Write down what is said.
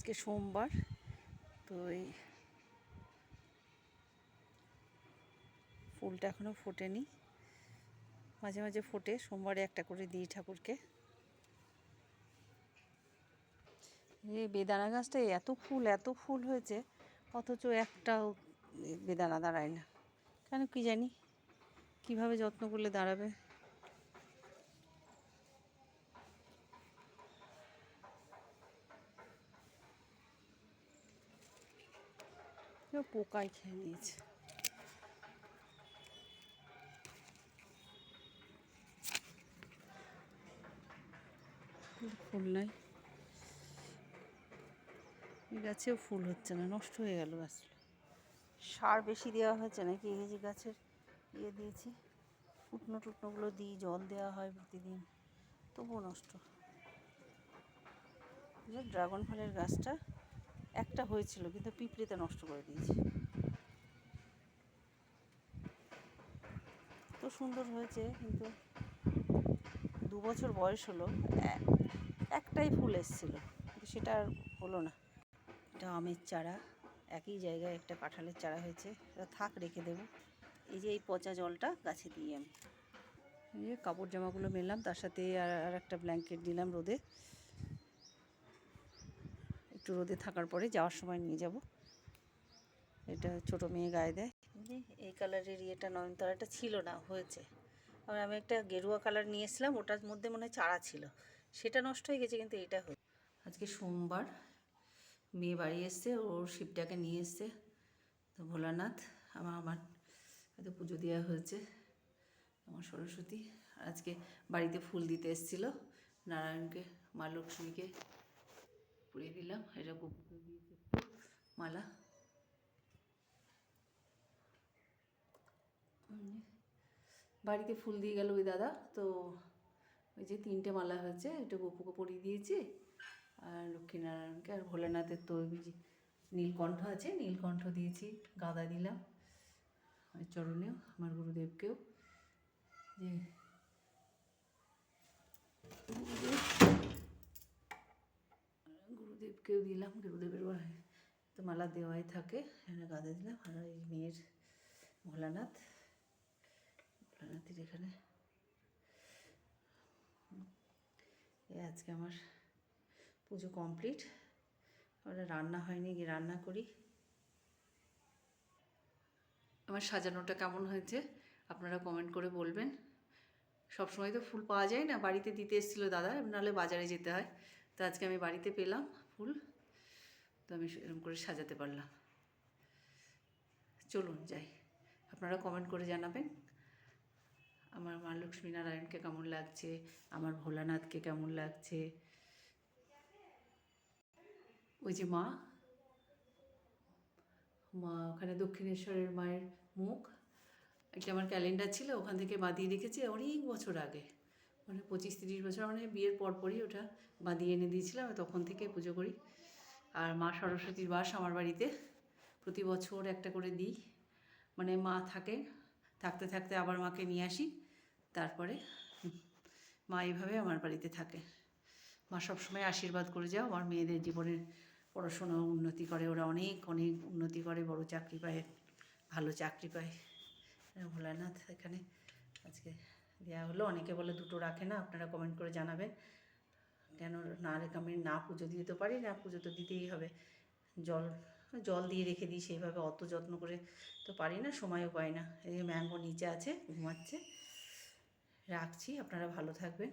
আজকে সোমবার, তো এই ফুলটা এখনও ফোটেনি। মাঝে মাঝে ফোটে, সোমবারে একটা করে দিই ঠাকুরকে। এই বেদানা গাছটা এত ফুল এত ফুল হয়েছে, অথচ একটাও বেদানা দাঁড়ায় না। কেন কি জানি, কীভাবে যত্ন করলে দাঁড়াবে? পোকায় খেয়ে নিয়েছে। ফুল নাই। গাছেও ফুল হচ্ছে না, নষ্ট হয়ে গেল গাছটা। সার বেশি দেওয়া হয়েছে নাকি? এই যে গাছের ইয়ে দিয়েছি। উটনো টুটনোগুলো দিই, জল দেওয়া হয় প্রতিদিন, তবুও নষ্ট। ড্রাগন ফলের গাছটা একটা হয়েছিল, কিন্তু পিঁপড়েতে নষ্ট করে দিয়েছে। তো সুন্দর হয়েছে, কিন্তু দু বছর বয়স হলো একটাই ফুল এসেছিল, কিন্তু সেটা আর হলো না। এটা আমের চারা, একই জায়গায় একটা কাঁঠালের চারা হয়েছে, এটা থাক, রেখে দেবো। এই যে এই পচা জলটা গাছে দিই আমি। কাপড় জামাগুলো মেললাম, তার সাথে আর একটা ব্ল্যাঙ্কেট দিলাম রোদে। একটু রোদে থাকার পরে যাওয়ার সময় নিয়ে যাব। এটা ছোট মেয়ে গায়ে দেয়। এই যে এই কালারের ইয়েটা নয়নতারাটা ছিল না হয়েছে। আবার আমি একটা গেরুয়া কালার নিয়ে এসেছিলাম ওটার মধ্যে মনে হয় চারা ছিল। সেটা নষ্ট হয়ে গেছে কিন্তু এটা হয়েছে আজকে সোমবার মেয়ে বাড়ি এসছে ওর শিবটাকে নিয়ে এসছে। তো ভোলানাথ আমার আমার হয়তো পুজো দেওয়া হয়েছে আমার সরস্বতী। আজকে বাড়িতে ফুল দিতে এসেছিল নারায়ণকে মা লক্ষ্মীকে। পুড়িয়ে দিলাম, এটা গপুকে দিয়েছে মালা। বাড়িতে ফুল দিয়ে গেল ওই দাদা, তো ওই যে তিনটে মালা হয়েছে এটা গপুকে পরিয়ে দিয়েছি, আর লক্ষ্মীনারায়ণকে, আর ভোলেনাথের তো ওই নীলকণ্ঠ আছে, নীলকণ্ঠ দিয়েছি, গাঁদা দিলাম চরণেও, আমার গুরুদেবকেও, যে গুরুদেবকেও দিলাম গুরুদেবের তো মালা দেওয়াই থাকে। এখানে গাঁদা দিলাম। আর এই মেয়ের ভোলানাথ। ভোলানাথের এখানে। আজকে আমার পুজো কমপ্লিট। ওরা রান্না হয়নি, গিয়ে রান্না করি। আমার সাজানোটা কেমন হয়েছে, আপনারা কমেন্ট করে বলবেন। সবসময় তো ফুল পাওয়া যায় না। বাড়িতে দিতে এসেছিল দাদা, নাহলে বাজারে যেতে হয়। তো আজকে আমি বাড়িতে পেলাম। ফুল, তো আমি এরকম করে সাজাতে পারলাম। চলুন যাই। আপনারা কমেন্ট করে জানাবেন, আমার মা লক্ষ্মী নারায়ণকে কেমন লাগছে, আমার ভোলানাথকে কেমন লাগছে। ওই যে মা মা ওখানে দক্ষিণেশ্বরের মায়ের মুখ। একটা আমার ক্যালেন্ডার ছিল, ওখান থেকে বাঁধিয়ে রেখেছি অনেক বছর আগে। মানে পঁচিশ তিরিশ বছর মানে বিয়ের পরপরই ওটা বাঁধিয়ে এনে দিয়েছিলাম তখন থেকে পুজো করি। আর মা সরস্বতীর বাস আমার বাড়িতে প্রতি বছর একটা করে দিই। মানে মা থাকে, থাকতে থাকতে আবার মাকে নিয়ে আসি, তারপরে মা এইভাবে আমার বাড়িতে থাকে। মা সবসময় আশীর্বাদ করে যাও, আমার মেয়েদের জীবনের পড়াশোনা উন্নতি করে, ওরা অনেক অনেক উন্নতি করে, বড় চাকরি পায়, ভালো চাকরি পায়। ভোলানাথ এখানে আজকে দেওয়া হলো। অনেকে বলে দুটো রাখে না, আপনারা কমেন্ট করে জানাবেন। কেন না রেখে আমি না পুজো দিতে তো পারি না, পুজো তো দিতেই হবে। জল জল দিয়ে রেখে দিই, সেইভাবে অত যত্ন করে তো পারি না, সময়ও পাই না। এই ম্যাঙ্গো নিচে আছে, ঘুমাচ্ছে। রাখছি, আপনারা ভালো থাকবেন।